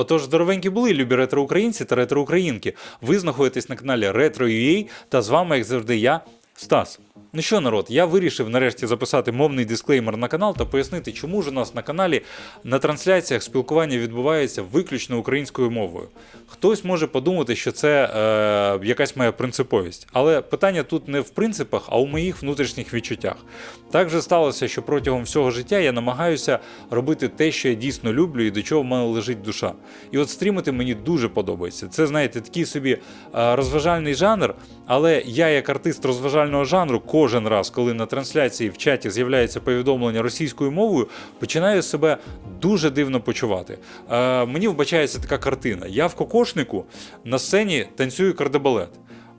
Отож, здоровенькі були, любі ретро-українці та ретро-українки. Ви знаходитесь на каналі Retro.ua та з вами, як завжди, я, Стас. Ну що, народ, я вирішив нарешті записати мовний дисклеймер на канал та пояснити, чому ж у нас на каналі на трансляціях спілкування відбувається виключно українською мовою. Хтось може подумати, що це е, якась моя принциповість, але питання тут не в принципах, а у моїх внутрішніх відчуттях. Так вже сталося, що протягом всього життя я намагаюся робити те, що я дійсно люблю і до чого в мене лежить душа. І от стрімити мені дуже подобається. Це, знаєте, такий собі е, розважальний жанр, але я, як артист розважального жанру, кожен раз, коли на трансляції в чаті з'являється повідомлення російською мовою, починаю себе дуже дивно почувати. Е, мені вбачається така картина. Я в кокошнику на сцені танцюю кардебалет.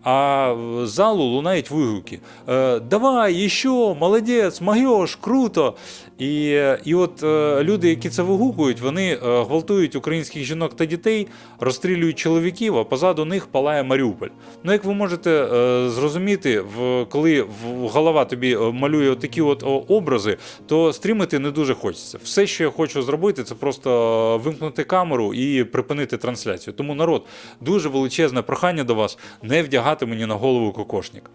А залу лунають вигуки. Е, Давай, ще, молодець, могеш, круто. І, і от е, люди, які це вигукують, вони е, гвалтують українських жінок та дітей, розстрілюють чоловіків, а позаду них палає Маріуполь. Ну, як ви можете зрозуміти, коли голова тобі малює такі от образи, то стрімити не дуже хочеться. Все, що я хочу зробити, це просто вимкнути камеру і припинити трансляцію. Тому народ, дуже величезне прохання до вас не вдягати мені на голову кокошник.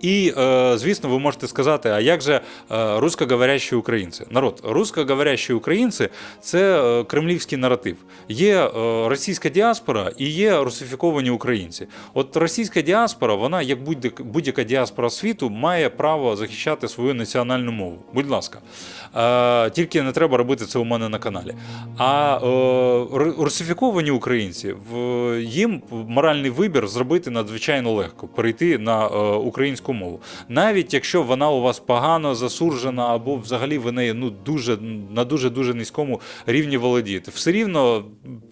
І, е, звісно, ви можете сказати, а як же е, русскоговорящі українці? Народ, русскоговорящі українці це е, кремлівський наратив. Є російська діаспора і є русифіковані українці. От російська діаспора, вона, як будь- будь-яка діаспора світу, має право захищати свою національну мову. Будь ласка. Тільки не треба робити це у мене на каналі. А русифіковані українці, їм моральний вибір зробити надзвичайно легко перейти на е, українську мову. Навіть якщо вона у вас погано засуржена, або взагалі ви нею ну, дуже, на дуже дуже низькому рівні володієте. Все рівно,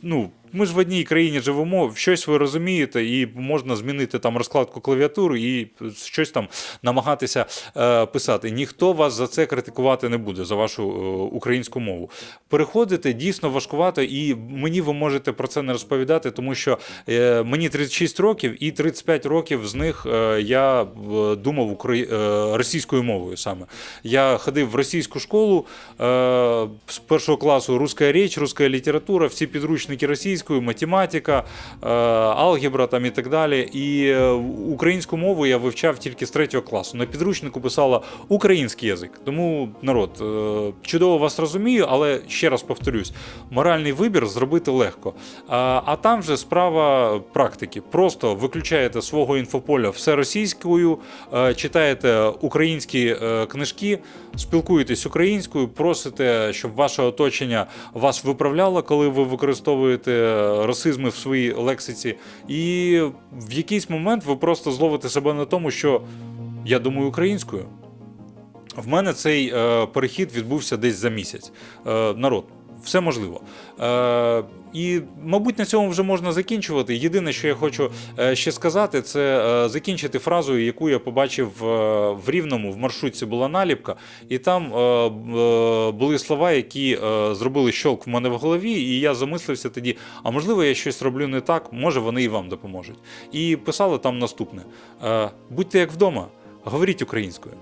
ну. Ми ж в одній країні живемо, щось ви розумієте, і можна змінити там розкладку клавіатури і щось там намагатися е, писати. Ніхто вас за це критикувати не буде за вашу е, українську мову. Переходити дійсно важкувато, і мені ви можете про це не розповідати, тому що е, мені 36 років, і 35 років з них е, я е, думав украї... е, російською мовою саме. Я ходив в російську школу е, з першого класу руська річ, руська література, всі підручники російською, математика, е, алгебра там і так далі. І е, українську мову я вивчав тільки з третього класу. На підручнику писала український язик. Тому народ е, чудово вас розумію, але ще раз повторюсь: моральний вибір зробити легко. А, там вже справа практики. Просто виключаєте свого інфополя все російською, читаєте українські книжки, спілкуєтесь українською, просите, щоб ваше оточення вас виправляло, коли ви використовуєте расизми в своїй лексиці. І в якийсь момент ви просто зловите себе на тому, що я думаю українською. В мене цей е, перехід відбувся десь за місяць. Е, народ, все можливо. Е, і, мабуть, на цьому вже можна закінчувати. Єдине, що я хочу е, ще сказати, це е, закінчити фразою, яку я побачив е, в Рівному. В маршрутці була наліпка, і там були слова, які зробили щолк в мене в голові, і я замислився тоді: а можливо, я щось роблю не так, може вони і вам допоможуть. І писали там наступне: будьте як вдома, говоріть українською.